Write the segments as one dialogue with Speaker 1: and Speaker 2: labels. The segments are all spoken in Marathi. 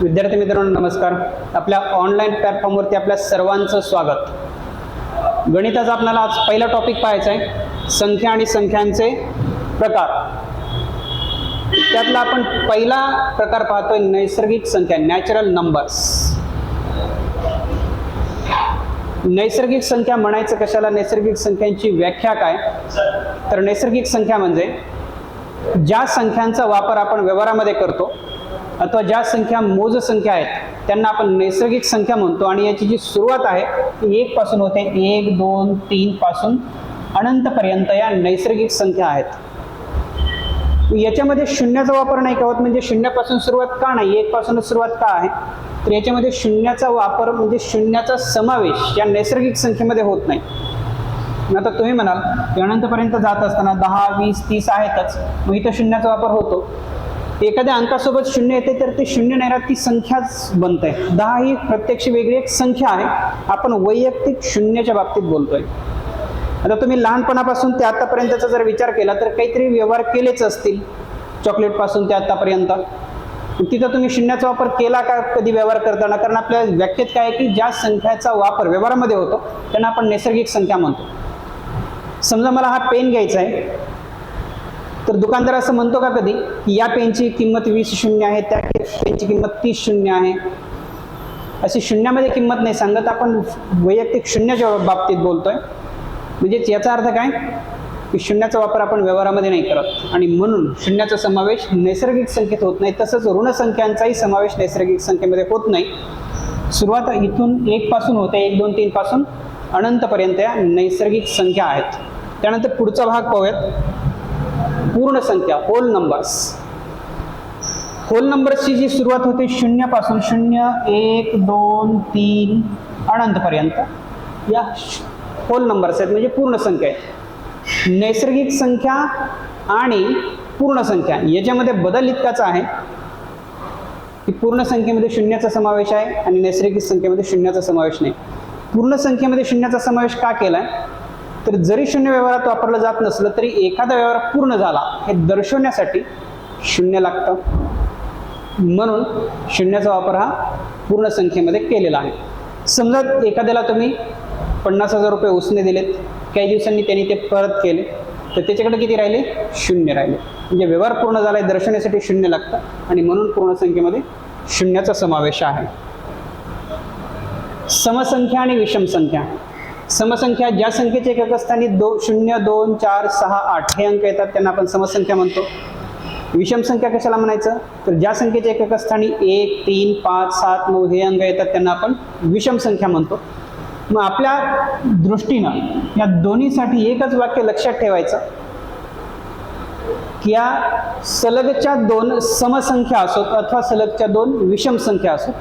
Speaker 1: विद्यार्थी मित्रांनो नमस्कार. आपल्या ऑनलाईन प्लॅटफॉर्मवरती आपल्या सर्वांचं स्वागत. गणिताचा आपल्याला आज पहिला टॉपिक पाहायचा आहे. संख्या आणि संख्यांचे प्रकार. त्यातला आपण पहिला प्रकार पाहतोय नैसर्गिक संख्या नॅचरल नंबर्स नैसर्गिक संख्या म्हणायचं कशाला? नैसर्गिक संख्यांची व्याख्या काय? तर नैसर्गिक संख्या म्हणजे ज्या संख्यांचा वापर आपण व्यवहारामध्ये करतो अथवा ज्या संख्या मोज संख्या आहेत त्यांना आपण नैसर्गिक संख्या म्हणतो आणि याची जी सुरुवात आहे ती एक पासून होते. एक दोन तीन पासून अनंतपर्यंत या नैसर्गिक संख्या आहेत. याच्यामध्ये शून्याचा वापर नाही का होत म्हणजे शून्यापासून सुरुवात का नाही एक पासूनच सुरुवात का आहे? तर याच्यामध्ये शून्याचा वापर म्हणजे शून्याचा समावेश या नैसर्गिक संख्येमध्ये होत नाही. आता तुम्ही म्हणाल की अनंतपर्यंत जात असताना दहा वीस तीस आहेतच मग इथं शून्याचा वापर होतो. एखाद्या अंकासोबत शून्य येते तर ते शून्य नाही राहत ती संख्याच बनते दहा ही प्रत्यक्ष वेगळी एक संख्या आहे. आपण वैयक्तिक शून्याच्या बाबतीत बोलतोय. आता तुम्ही लहानपणापासून ते आतापर्यंतचा जर विचार केला तर काहीतरी व्यवहार केलेच असतील. चॉकलेटपासून ते आतापर्यंत. तिथं तुम्ही शून्याचा वापर केला का कधी व्यवहार करताना? कारण आपल्या व्याख्येत काय आहे की ज्या संख्याचा वापर व्यवहारामध्ये होतो त्यांना आपण नैसर्गिक संख्या म्हणतो. समजा मला हा पेन घ्यायचा आहे. तर दुकानदार असं म्हणतो का कधी की या पेनची किंमत वीस शून्य आहे त्या पेनची किंमत तीस शून्य आहे? अशी शून्यामध्ये किंमत नाही. सांगत आपण वैयक्तिक शून्याच्या बाबतीत बोलतोय. म्हणजेच याचा अर्थ काय? की शून्याचा वापर आपण व्यवहारामध्ये नाही करत. आणि म्हणून शून्याचा समावेश नैसर्गिक संख्येत होत नाही. तसंच ऋणसंख्यांचाही समावेश नैसर्गिक संख्येमध्ये होत नाही. सुरुवात इथून एक पासून होते एक दोन तीन पासून अनंतपर्यंत या नैसर्गिक संख्या आहेत. त्यानंतर पुढचा भाग पाहूयात. पूर्ण संख्या होल नंबर्स होल नंबर्सची जी सुरुवात होते शून्यापासून शून्य एक दोन तीन अनंतपर्यंत या होल नंबर्स आहेत म्हणजे पूर्ण संख्या आहेत. नैसर्गिक संख्या आणि पूर्ण संख्या याच्यामध्ये बदल इतकाच आहे की पूर्ण संख्येमध्ये शून्याचा समावेश आहे आणि नैसर्गिक संख्येमध्ये शून्याचा समावेश नाही. पूर्ण संख्येमध्ये शून्याचा समावेश का केला आहे तर जरी शून्य व्यवहारात वापरलं जात नसलं तरी एखादा व्यवहार पूर्ण झाला हे दर्शवण्यासाठी शून्य लागतं. म्हणून शून्याचा वापर हा पूर्ण संख्येमध्ये केलेला आहे. समजा एखाद्याला तुम्ही पन्नास हजार रुपये उसने दिलेत. काही दिवसांनी त्यांनी ते परत केले. तर त्याच्याकडे किती राहिले? शून्य राहिले. म्हणजे व्यवहार पूर्ण झाला आहे दर्शवण्यासाठी शून्य लागतं. आणि म्हणून पूर्ण संख्येमध्ये शून्याचा समावेश आहे. समसंख्या आणि विषम संख्या. समसंख्या ज्या संख्येचे एकक स्थानी दो शून्य दोन चार सहा आठ हे अंक येतात त्यांना आपण समसंख्या म्हणतो. विषम संख्या कशाला म्हणायचं? तर ज्या संख्येचे एकक स्थानी एक तीन पाच सात नऊ हे अंक येतात त्यांना आपण विषम संख्या म्हणतो. मग आपल्या दृष्टीनं या दोन्हीसाठी एकच वाक्य लक्षात ठेवायचं. की या सलगच्या दोन समसंख्या असोत अथवा सलगच्या दोन विषम संख्या असोत.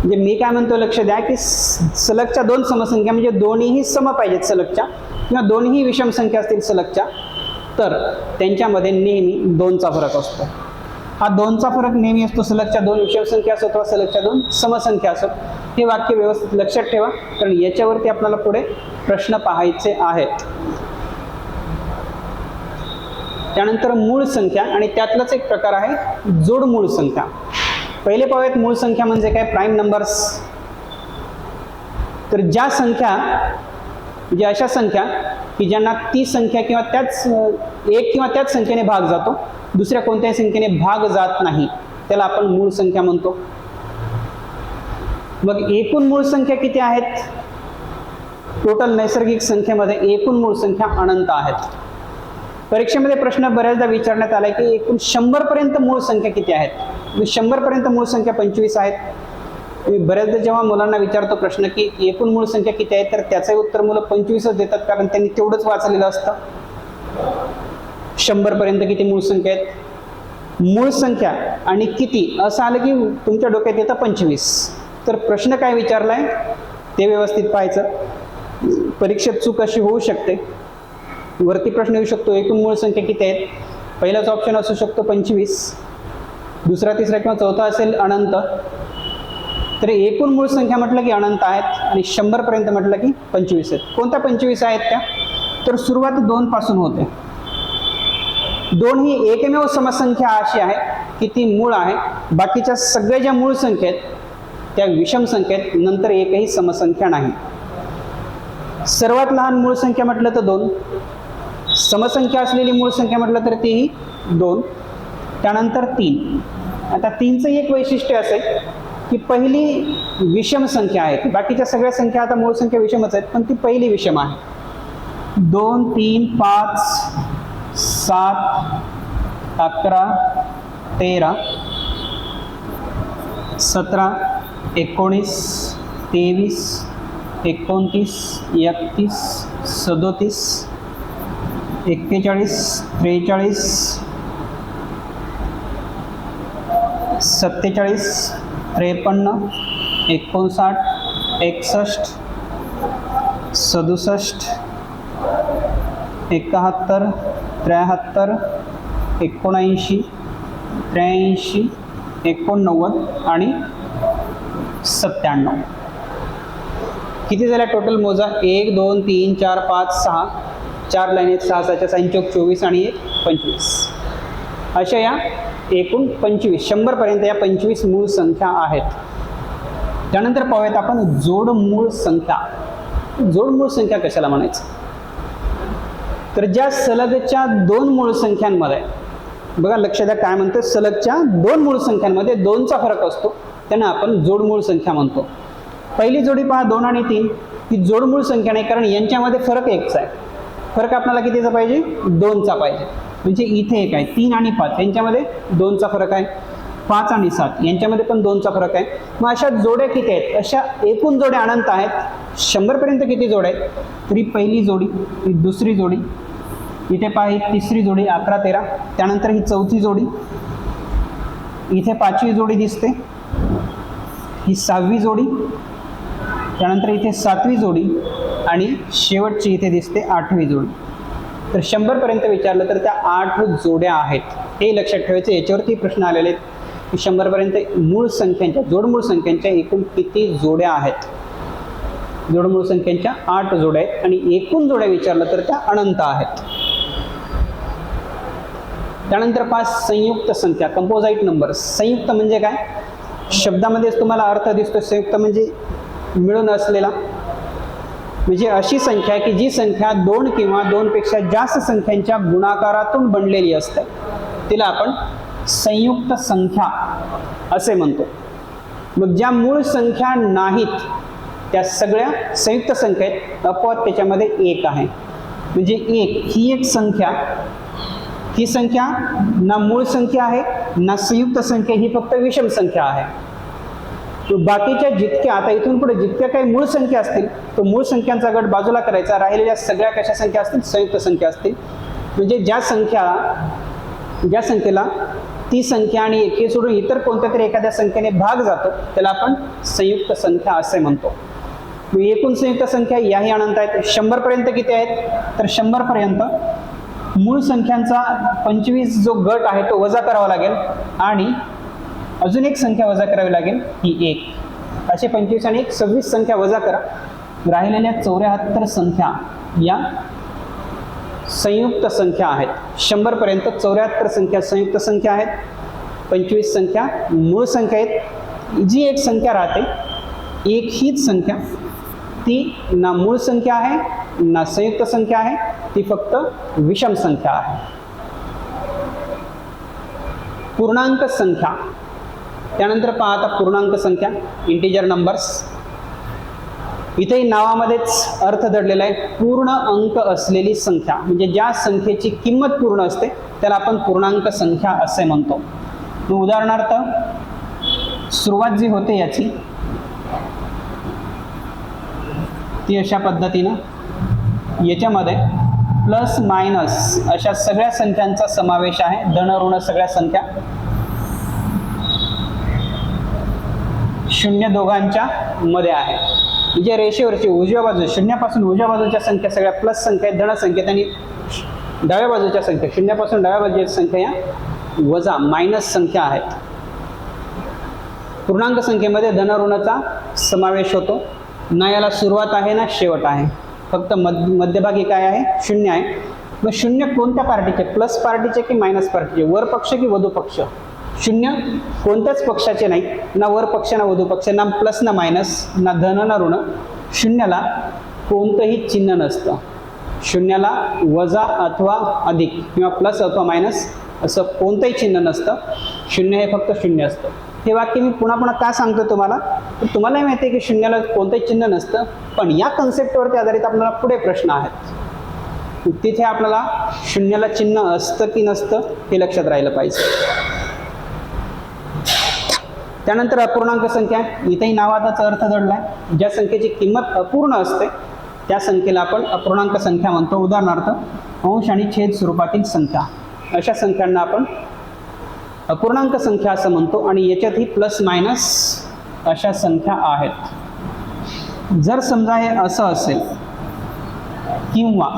Speaker 1: म्हणजे मी काय म्हणतो लक्ष द्या की स- सलगच्या दोन समसंख्या म्हणजे दोन्हीही सम पाहिजेत सलगच्या. किंवा दोन्ही विषम संख्या असतील सलगच्या. तर त्यांच्यामध्ये नेहमी दोनचा फरक असतो. हा दोनचा फरक नेहमी असतो सलगच्या दोन विषम संख्या असो किंवा सलगच्या दोन समसंख्या असो. हे वाक्य व्यवस्थित लक्षात ठेवा कारण याच्यावरती आपल्याला पुढे प्रश्न पाहायचे आहेत. त्यानंतर मूळ संख्या आणि त्यातलाच एक प्रकार आहे जोड मूळ संख्या. पहिले पाहूयात मूळ संख्या म्हणजे काय? प्राईम नंबर्स तर ज्या संख्या म्हणजे अशा संख्या की ज्यांना ती संख्या किंवा त्याच एक किंवा त्याच संख्येने भाग जातो दुसऱ्या कोणत्याही संख्येने भाग जात नाही. त्याला आपण मूळ संख्या म्हणतो. मग एकूण मूळ संख्या किती आहेत? टोटल नैसर्गिक संख्येमध्ये एकूण मूळ संख्या अनंत आहेत. परीक्षेमध्ये प्रश्न बऱ्याचदा विचारण्यात आला की एकूण शंभर पर्यंत मूळ संख्या किती आहेत? म्हणजे शंभर पर्यंत मूळ संख्या पंचवीस आहेत. मी बऱ्याचदा जेव्हा मुलांना विचारतो प्रश्न की एकूण मूळ संख्या किती आहे तर त्याचंही उत्तर मुलं पंचवीसच देतात कारण त्यांनी तेवढंच वाचलेलं असतं. शंभर पर्यंत किती मूळ संख्या आहेत? मूळ संख्या आणि किती असं आलं की तुमच्या डोक्यात येतं पंचवीस. तर प्रश्न काय विचारलाय? ते व्यवस्थित पाहायचं. परीक्षेत चूक अशी होऊ शकते. वरती प्रश्न येऊ शकतो एकूण मूळ संख्या किती आहेत? पहिलाच ऑप्शन असू शकतो पंचवीस. दुसरा तिसरा किंवा चौथा असेल अनंत. तर एकूण मूळ संख्या म्हटलं की अनंत आहेत आणि शंभरपर्यंत म्हटलं की पंचवीस आहेत. कोणत्या पंचवीस आहेत त्या? तर सुरुवात दोनपासून होते. दोन ही एकमेव समसंख्या अशी आहे की ती मूळ आहे. बाकीच्या सगळ्या ज्या मूळ संख्येत त्या विषम संख्येत नंतर एकही समसंख्या नाही. सर्वात लहान मूळ संख्या म्हटलं तर दोन. समसंख्या असलेली मूळ संख्या म्हटलं तर तीही दोन. त्यानंतर तीन. आता तीनचं एक वैशिष्ट्य असेल की पहिली विषम संख्या आहे. बाकीच्या सगळ्या संख्या आता मूळ संख्या विषमच आहेत पण ती पहिली विषम आहे. दोन तीन पाच सात अकरा तेरा सतरा एकोणीस तेवीस एकोणतीस एकतीस सदोतीस एक्केचाळीस त्रेचाळीस सत्तेचाळीस त्रेपन्न एकोणसाठ एकसष्ट सदुसष्ट एकाहत्तर त्र्याहत्तर एकोणऐंशी त्र्याऐंशी एकोणनव्वद आणि सत्त्याण्णव. किती झाल्या टोटल मोजा? एक दोन तीन चार पाच सहा. चार लाईन आहेत सहा सहाच्या संचोक चोवीस आणि एक पंचवीस. अशा या एकूण पंचवीस शंभरपर्यंत या पंचवीस मूळ संख्या आहेत. त्यानंतर पाहूयात आपण जोड मूळ संख्या. जोड मूळ संख्या कशाला म्हणायचं? तर ज्या सलगच्या दोन मूळ संख्यांमध्ये बघा लक्ष द्या काय म्हणतो सलगच्या दोन मूळ संख्यांमध्ये दोनचा फरक असतो त्यांना आपण जोड मूळ संख्या म्हणतो. पहिली जोडी पहा दोन आणि तीन. ही जोड मूळ संख्या नाही कारण यांच्यामध्ये फरक एकचा आहे. फरक आपल्याला कितीचा पाहिजे? दोनचा पाहिजे. म्हणजे इथे एक आहे. तीन आणि पाच. यांच्यामध्ये दोनचा फरक आहे. पाच आणि सात. यांच्यामध्ये पण दोनचा फरक आहे. मग अशा जोड्या किती आहेत? अशा एकूण जोड्या अनंत आहेत. शंभरपर्यंत किती जोड्या आहेत? तरी पहिली जोडी ही दुसरी जोडी इथे पहा ही तिसरी जोडी अकरा तेरा. त्यानंतर ही चौथी जोडी. इथे पाचवी जोडी दिसते. ही सहावी जोडी. त्यानंतर इथे सातवी जोडी. आणि शेवटची इथे दिसते आठवी जोडी. तर शंभरपर्यंत विचारलं तर त्या आठ जोड्या आहेत. हे लक्षात ठेवायचं याच्यावरती प्रश्न आलेले आहेत. की शंभरपर्यंत मूळ संख्यांच्या जोडमूळ संख्यांच्या एकूण किती जोड्या आहेत? जोडमूळ संख्यांच्या आठ जोड्या आहेत आणि एकूण जोड्या विचारलं तर त्या अनंत आहेत. त्यानंतर पाच संयुक्त संख्या कंपोजाईट नंबर संयुक्त म्हणजे काय? शब्दामध्येच तुम्हाला अर्थ दिसतो संयुक्त म्हणजे मिळून असलेला म्हणजे अशी संख्या की जी संख्या दोन किंवा दोनपेक्षा जास्त संख्यांच्या गुणाकारातून बनलेली असते तिला आपण संयुक्त संख्या असे म्हणतो. मग ज्या मूळ संख्या नाहीत त्या सगळ्या संयुक्त संख्येत अपवाद त्याच्यामध्ये एक आहे. म्हणजे एक ही एक संख्या ही संख्या ना मूळ संख्या आहे ना संयुक्त संख्या ही फक्त विषम संख्या आहे. बाकीच्या जितक्या आता इथून पुढे जितक्या काही मूळ संख्या असतील तो मूळ संख्यांचा गट बाजूला करायचा. राहिलेल्या सगळ्या कशा संख्या असतील? संयुक्त संख्या असतील. म्हणजे ज्या संख्या ज्या संख्येला ती संख्या आणि एक हे सोडून इतर कोणत्या तरी एखाद्या संख्येने भाग जातो त्याला आपण संयुक्त संख्या असे म्हणतो. एकूण संयुक्त संख्या याही अनंत आहेत. शंभरपर्यंत किती आहेत? तर शंभरपर्यंत मूळ संख्यांचा पंचवीस जो गट आहे तो वजा करावा लागेल. आणि अजून एक संख्या वजा करावी लागेल ही एक. असे पंचवीस आणि एक सव्वीस संख्या वजा करा. राहिलेल्या चौऱ्याहत्तर संख्या या संयुक्त संख्या आहेत. शंभरपर्यंत चौऱ्याहत्तर संख्या संयुक्त संख्या आहेत. पंचवीस संख्या मूळ संख्या आहेत. जी एक संख्या राहते एक हीच संख्या. ती ना मूळ संख्या आहे ना संयुक्त संख्या आहे ती फक्त विषम संख्या आहे. पूर्णांक संख्या. त्यानंतर पहा आता पूर्णांक संख्या इंटिजर नंबर्स इथेही नावामध्येच अर्थ दडलेला आहे. पूर्ण अंक असलेली संख्या म्हणजे ज्या संख्येची किंमत पूर्ण असते त्याला आपण पूर्णांक संख्या असे म्हणतो. मग उदाहरणार्थ सुरुवात जी होते याची ती अशा पद्धतीनं याच्यामध्ये प्लस मायनस अशा सगळ्या संख्यांचा समावेश आहे. धन ऋण सगळ्या संख्या शून्य दोघांच्या मध्ये आहे. म्हणजे रेषेवरची उजव्या बाजू शून्यापासून उजव्या बाजूच्या संख्या सगळ्या प्लस संख्या आहेत धन संख्येत आणि डाव्या बाजूच्या संख्या. शून्यापासून डाव्या बाजूच्या संख्या या वजा मायनस संख्या आहेत. पूर्णांक संख्येमध्ये धन ऋणाचा समावेश होतो. ना याला सुरुवात आहे ना शेवट आहे. फक्त मध्य मध्यभागी काय आहे? शून्य आहे. मग शून्य कोणत्या पार्टीचे? प्लस पार्टीचे की मायनस पार्टीचे? वर पक्ष की वधू पक्ष? शून्य. कोणत्याच पक्षाचे नाही. ना वर पक्ष ना वधू पक्ष ना प्लस ना मायनस ना धन ना ऋण. शून्याला कोणतंही चिन्ह नसतं. शून्याला वजा अथवा अधिक किंवा प्लस अथवा मायनस असं कोणतंही चिन्ह नसतं. शून्य हे फक्त शून्य असतं. हे वाक्य मी पुन्हा पुन्हा का सांगतो तुम्हाला? तर तुम्हालाही माहिती आहे की शून्याला कोणतंही चिन्ह नसतं. पण या कन्सेप्टवरती आधारित आपल्याला पुढे प्रश्न आहेत. तिथे आपल्याला शून्याला चिन्ह असतं की नसतं हे लक्षात राहिलं पाहिजे. त्यानंतर अपूर्णांक संख्या इथेही नावाचाच अर्थ दडलाय ज्या संख्येची किंमत अपूर्ण असते त्या संख्येला आपण अपूर्णांक संख्या म्हणतो. उदाहरणार्थ अंश आणि छेद स्वरूपातील संख्या. अशा संख्यांना आपण अपूर्णांक संख्या असं म्हणतो आणि याच्यातही प्लस मायनस अशा संख्या आहेत. जर समजा हे असं असेल किंवा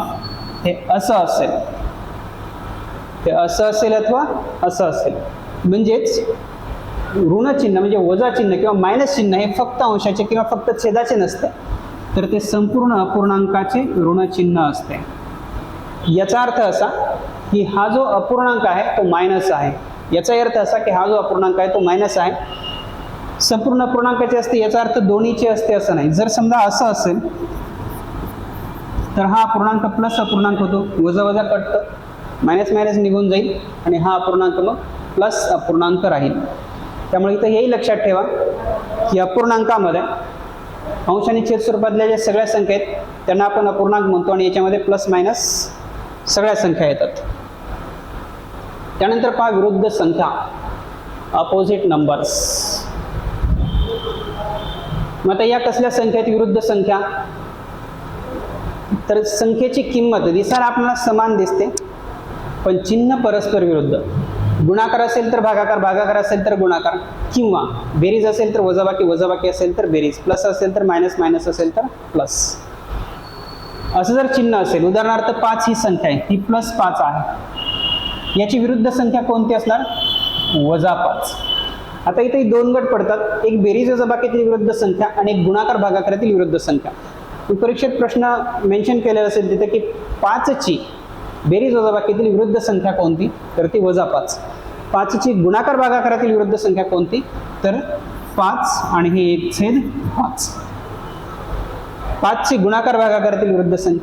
Speaker 1: हे असं असेल ते असं असेल अथवा असं असेल. म्हणजेच ऋण चिन्ह म्हणजे वजा चिन्ह किंवा मायनस चिन्ह हे फक्त अंशाचे किंवा फक्त छेदाचे नसते. तर ते संपूर्ण अपूर्णांकाचे ऋण चिन्ह असते. याचा अर्थ असा की हा जो अपूर्णांक आहे तो मायनस आहे. याचा अर्थ असा की हा जो अपूर्णांक आहे तो मायनस आहे. संपूर्ण अपूर्णांकाचे असते याचा अर्थ दोन्हीचे असते असं नाही. जर समजा असं असेल तर हा अपूर्णांक प्लस अपूर्णांक होतो. वजा वजा कटतं. मायनस मायनस निघून जाईल आणि हा अपूर्णांक मग प्लस अपूर्णांक राहील. त्यामुळे इथं हेही लक्षात ठेवा की अपूर्णांकामध्ये अंश आणि छेद स्वरूपातल्या ज्या सगळ्या संख्या आहेत त्यांना आपण अपूर्णांक म्हणतो आणि याच्यामध्ये प्लस मायनस सगळ्या संख्या येतात. त्यानंतर पहा विरुद्ध संख्या अपोजिट नंबर्स मग आता या कसल्या संख्येत विरुद्ध संख्या? तर संख्येची किंमत दिसायला आपल्याला समान दिसते पण चिन्ह परस्पर विरुद्ध. गुणाकार असेल तर भागाकार भागाकार असेल तर गुणाकार किंवा बेरीज असेल तर वजाबाकी वजाबाकी असेल तर बेरीज प्लस असेल तर मायनस मायनस असेल तर प्लस असं जर चिन्ह असेल उदाहरणार्थ पाच ही संख्या आहे ती प्लस पाच आहे. याची विरुद्ध संख्या कोणती असणार? वजा पाच. आता इथे दोन गट पडतात एक बेरीज वजाबाकीतील विरुद्ध संख्या आणि एक गुणाकार भागाकारातील विरुद्ध संख्या. परीक्षेत प्रश्न मेन्शन केलेला असेल तिथे की पाचची बेरीज वजाबाकीतील विरुद्ध संख्या कोणती? तर ती वजा पाच पाचची गुणाकार भागाकारातील विरुद्ध संख्या कोणती? तर पाच आणि हे एक छेद पाच. पाचची गुणाकार भागाकारातील विरुद्ध संख्या